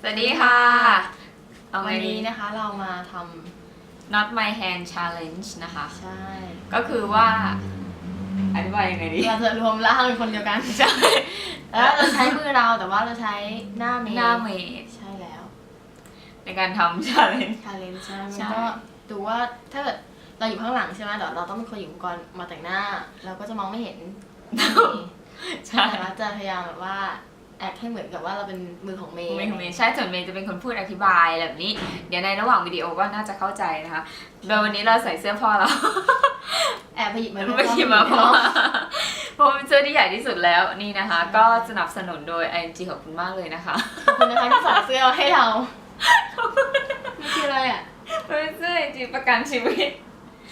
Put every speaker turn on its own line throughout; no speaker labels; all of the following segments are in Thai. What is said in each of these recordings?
สวัสดีค่ะ เอาไง
วัน
ดี
นี้นะคะเรามาท
not my hand challenge นะคะำ
ใช่
ก็คือว่าอธิบายยังไงดี
เราจะรวมร่างเป็นคนเดียวกัน
ใช่
แล้วเราใช้มือเราแต่ว่าเราใช้หน้าเมย์
หน้าเมด
ใช่แล้ว
ในการทำ challenge
ชาเลนจ์ใช่ไหม
ใช่
มันก็ดูว่าถ้าเกิดเราอยู่ข้างหลังใช่ไหมเดี๋ยวเราต้องเป็นคนอยู่อุปกรณ์มาแต่งหน้า เราก็จะมองไม่เห็นหน้าเมย์
ใช่
แต่ว่าจะพยายามแบบว่า แอคให้เหมือนกับว่าเราเป็นมือของเมย์
เมย์เมย์ใช่ส่วนเมย์จะเป็นคนพูดอธิบายแบบนี้ เดี๋ยวในระหว่างวิดีโอก็น่าจะเข้าใจนะคะโดยวันนี้เราใส่เสื้อพ่อเรา
แอบไปหยิบมา
ไม่คิดมาเพราะว่าเพราะว่าเป็นเสื้อที่ใหญ่ที่สุดแล้วนี่นะคะ ก็สนับสนุนโดย ING ขอบคุณมากเลยนะคะ
ขอบคุณนะคะที่สั่งเสื้อให้เรานี่คืออะไรอะ
เป็นเสื้อ ING ประกันชีวิต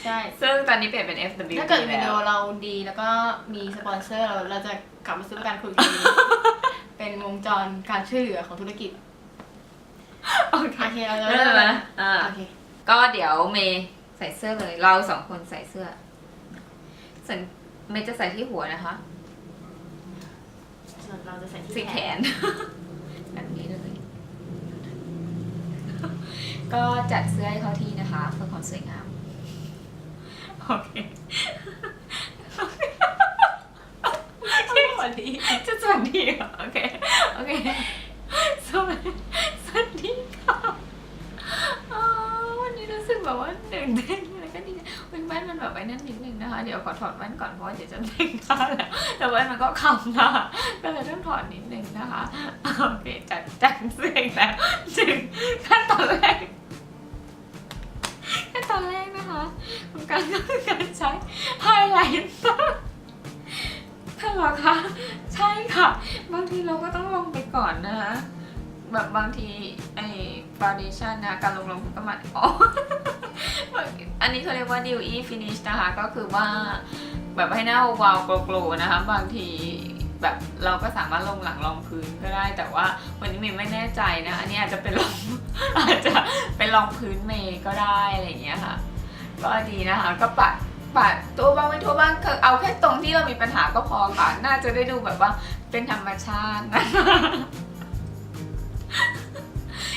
ใช่
ซึ่งตอนนี้เปลี่ยนเป็น FW
ถ้าเกิดวิ
แล้
ดีโอ
ว
เราดีแล้วก็มีสปอนเซอร์เราเราจะกลับมาซื้อประกันคุณอีกที เป็นวงจรการช่วยเหลือของธุรกิจ
โอเค
โอเคเราจะ
เริ่
เริ่
ม
ม
แล้
แล้วว
อ่า
โอเค
ก็เดี๋ยวเมย์ใส่เสื้อเลย เราสองคนใส่เสื้อส่วนเมย์จะใส่ที่หัวนะคะ
ส่วนเราจะใส่
สี
ที่
แข
แขน
น แบบนี้เลย ก็จัดเสื้อให้เข้าที่นะคะ เพื่อความสวยงาม โอเค
สวัสดี
จะสวัสดีเหรอโอเค โอเคสวัสดีสวัสดีค่ะอ๋อวันนี้รู้สึกแบบว่าตื่นเต้นแล้วก็ดีใจเป็นแว่นมันแบบไว้นั่นนิดนึงนะคะ เดี๋ยวขอถอดแว่นก่อนเพราะว่าเดี๋ยวจะแต่งหน้าแล้วแต่แว่นมันก็คำหน้าก็เลยต้องถอดนิดนึงนะคะโอเคจัดจัดเสื้ออีกแล้วถึงขั้นตอนแรกขั้นตอนแรกนะคะของการก็คือการใช้ไฮไลท์ เหรอคะ ใช่ค่ะ บางทีเราก็ต้องลงไปก่อนนะคะแบบบางทีไอ้ฟาวเดชั่นนะการลงลงก็มาอ๋ออันนี้เขาเรียกว่า dewy finish นะคะ ก็คือว่าแบบให้หน้าวาวโกลๆนะคะ บางทีแบบเราก็สามารถลงหลังรองพื้นก็ได้ แต่ว่าวันนี้เมย์ไม่แน่ใจนะ อันนี้อาจจะเป็นรองอาจจะเป็นรองพื้นเมย์ก็ได้อะไรอย่างเงี้ยค่ะ ก็ดีนะคะก็ปัด ปัดตัวบ้างไม่ทั่วบ้างคือเอาแค่ตรงที่เรามีปัญหาก็พอค่ะ น่าจะได้ดูแบบว่าเป็นธรรมชาตินะ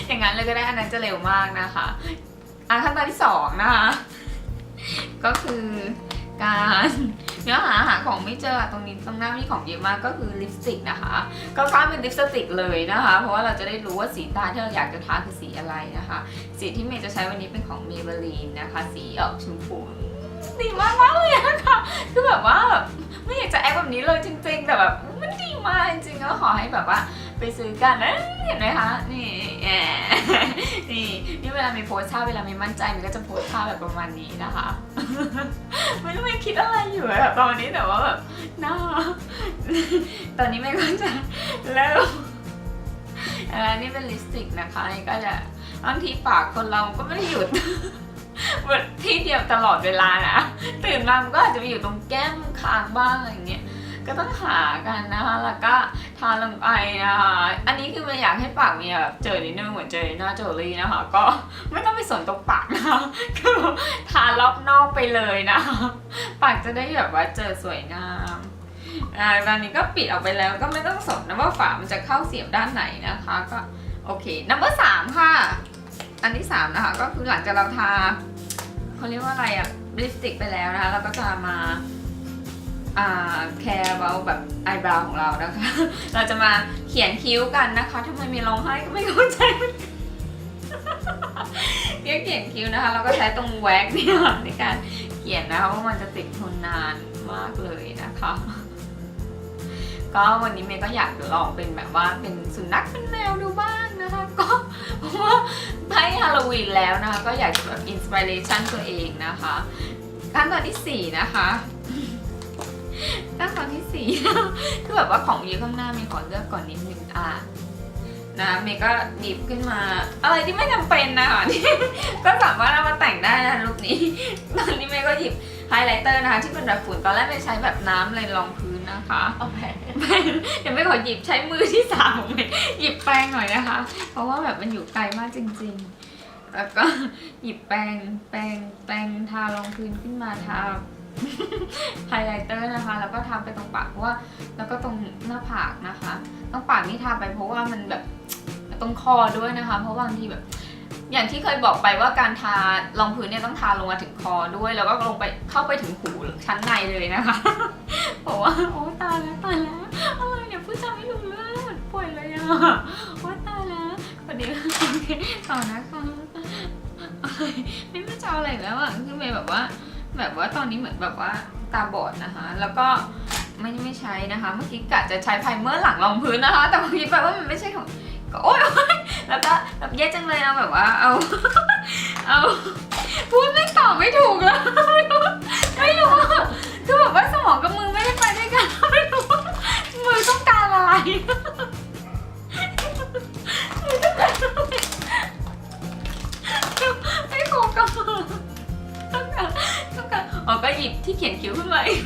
อย่างนั้นเลยก็ได้อันนั้นจะเร็วมากนะคะอะขั้นตอนที่สองนะคะก็คือการเนื้อหาหาของไม่เจอตรงนี้ตรงหน้ามีของเยอะมากก็คือลิปสติกนะคะ ก็กล้าเป็นลิปสติกเลยนะคะ เพราะว่าเราจะได้รู้ว่าสีตาที่เราอยากจะทาคือสีอะไรนะคะ สีที่เมย์จะใช้วันนี้เป็นของ Maybelline นะคะ สีออกชมพู ดีมากมากเลยอะค่ะ คือแบบว่าแบบไม่อยากจะแอคแบบนี้เลยจริง ๆ แต่แบบมันดีมากจริงๆก็ขอให้แบบว่าไปซื้อกันนะเห็นไหมคะ นี่แหมนี่นี่เวลามีโพสท่าเวลามีมั่นใจมันก็จะโพสท่าแบบประมาณนี้นะคะไม่รู้ไม่คิดอะไรอยู่อะตอนนี้แต่ว่าแบบน้าตอนนี้ไม่ก็จะเริ่มอันนี้เป็นลิปสติกนะคะนี่ก็จะบางทีปากคนเราก็ไม่ได้หยุด เหมือนที่เดียวตลอดเวลานะตื่นมามันก็อาจจะไปอยู่ตรงแก้มคางบ้างอะไรเงี้ยก็ต้องหากันนะคะแล้วก็ทาลงไปนะคะอันนี้คือมันอยากให้ปากมีแบบเจอนิดนึงเหมือนเจอหน้าโจลี่นะคะ ก็ไม่ต้องไปสนตรงปากนะคะคือทารอบนอกไปเลยนะคะปากจะได้แบบว่าเจอสวยงามอ่าตอนนี้ก็ปิดออกไปแล้วก็ไม่ต้องสนนะว่าฝามันจะเข้าเสียบด้านไหนนะคะ ก็โอเค number สามค่ะ อันที่สามนะคะก็คือหลังจากเราทาเขาเรียกว่าอะไรอะลิปสติกไปแล้วนะคะเราก็จะมาแคร์เบาแบบไอบราวของเรานะคะ เราจะมาเขียนคิ้วกันนะคะทำไมมีร้องไห้ก็ไม่เข้าใจเรียกเขียนคิ้วนะคะ เราก็ใช้ตรงแว็กนี่ในการเขียนนะคะว่ามันจะติดทนนานมากเลยนะคะ ก็วันนี้เมย์ก็อยากลองเป็นแบบว่าเป็นสุนัขเป็นแมวดูบ้างนะคะ ก็เพราะว่าใกล้ฮาโลวีนแล้วนะคะ ก็อยากจะแบบอินสปิเรชันตัวเองนะคะขั้นตอนที่สี่นะคะขั้นตอนที่สี่คือแบบว่าของเยอะข้างหน้ามีขอเลือกก่อนนิดนึงอะนะเมย์ก็หยิบขึ้นมา อะไรที่ไม่จำเป็นนะคะที่ก็สามารถเอามาแต่งได้นะลุคนี้ ตอนนี้เมย์ก็หยิบไฮไลท์เตอร์นะคะที่เป็นแบบฝุ่นตอนแรกเมย์ใช้แบบน้ำเลยรองพื้น นะคะ
โอเค
เดี๋ยวไม่ขอหยิบใช้มือที่สามของเมย์หยิบแปรงหน่อยนะคะ เพราะว่าแบบมันอยู่ไกลมากจริง ๆ แล้วก็หยิบแปรงแปรงแปรงทารองพื้นขึ้นมาทาไฮไลท์เตอร์นะคะ แล้วก็ทาไปตรงปากเพราะว่า แล้วก็ตรงหน้าผากนะคะตรงปากนี่ทาไปเพราะว่ามันแบบตรงคอด้วยนะคะ เพราะบางทีแบบ อย่างที่เคยบอกไปว่าการทารองพื้นเนี่ยต้องทาลงมาถึงคอด้วย แล้วก็ลงไปเข้าไปถึงหูชั้นในเลยนะคะเพราะว่าโอ้ตายแล้วตายแล้วอะไรเนี่ยพูดจาไม่รู้เรื่องป่วยเลยอะโอ้ตายแล้วพอดีโอเคต่อนะคะไม่รู้จะเอาอะไรแล้วอะคือเมย์แบบว่า แบบว่าตอนนี้เหมือนแบบว่าตาบอดนะคะ แล้วก็ไม่ไม่ใช้นะคะ เมื่อกี้กะจะใช้ไพรเมอร์หลังรองพื้นนะคะ แต่เมื่อกี้ไปว่ามันไม่ใช่ของโอ๊ย แล้วก็แบบแย่จังเลยเอาแบบว่าเอา เอาพูดไม่ตอบไม่ถูกเลยไม่รู้ไม่รู้คือแบบว่าสมองกับมือไม่ได้ไปด้วยกันไม่รู้มือต้องการอะไรมือต้องการอะไรไม่โฟกัสต้องการต้องการอ๋อก็หยิบที่เขียนคิ้วขึ้นมาอีก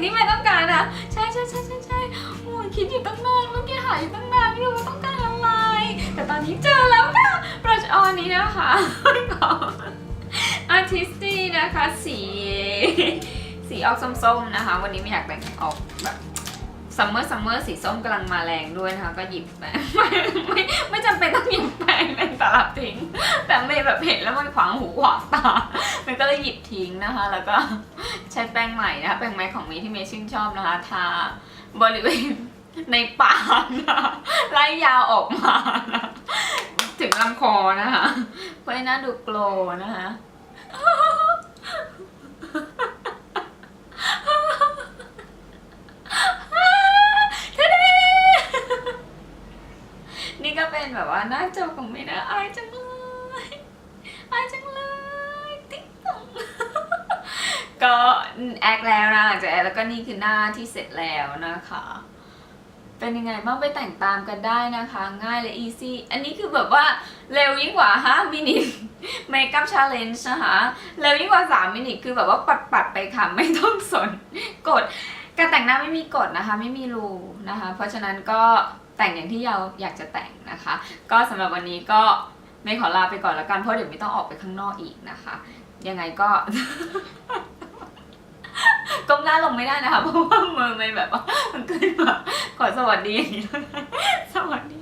งที่แม่ต้องการนะใช่ใช่ใช่ใช่ใช่โอ้ยคิดอยู่ตั้งนานเมื่อกี้หาอยู่ตั้งนานไม่รู้ว่าต้องการอะไร แต่ตอนนี้เจอแล้วค่ะบรัชออนนี้นะคะของอาร์ติสตี้นะคะสี สีออกส้มๆนะคะ วันนี้ไม่อยากแต่งออกแบบ ซัมเมอร์ซัมเมอร์สีส้มกำลังมาแรงด้วยนะคะ ก็หยิบไปไม่ไม่ไม่จำเป็นต้องหยิบแปรงในตลับทิ้ง แต่เมย์แบบเห็นแล้วมันขวางหูขวางตามันก็เลยหยิบทิ้งนะคะ แล้วก็ใช้แป้งใหม่นะคะแป้งใหม่ของเมย์ที่เมย์ชื่นชอบนะคะ ทาบริเวณในปากนะไล่ยาวออกมานะถึงลำคอนะคะเพื่อให้หน้าดูโกล์นะคะเดนี่ก็เป็นแบบว่าหน้าจอของเมย์นะอายจังเลยอายจังเลยติ๊กต๊อก ก็แอคแล้วนะหลังจากแอคแล้วก็นี่คือหน้าที่เสร็จแล้วนะคะ เป็นยังไงบ้างไปแต่งตามกันได้นะคะ ง่ายและอีซี่อันนี้คือแบบว่าเร็วยิ่งกว่า 5 มินิเมคอัพชาเลนจ์นะคะเร็วยิ่งกว่า 3 มินิคือแบบว่าปัดปัดๆไปค่ะ ไม่ต้องสนกดการแต่งหน้าไม่มีกฎนะคะ ไม่มีรูนะคะ เพราะฉะนั้นก็แต่งอย่างที่เราอยากจะแต่งนะคะ ก็สำหรับวันนี้ก็ไม่ขอลาไปก่อนแล้วกันเพราะเดี๋ยวไม่ต้องออกไปข้างนอกอีกนะคะ ยังไงก็ ก้มหน้าลงไม่ได้นะคะเพราะว่ามือมันแบบว่ามันขึ้นมาขอสวัสดีอย่างนี้สวัสดี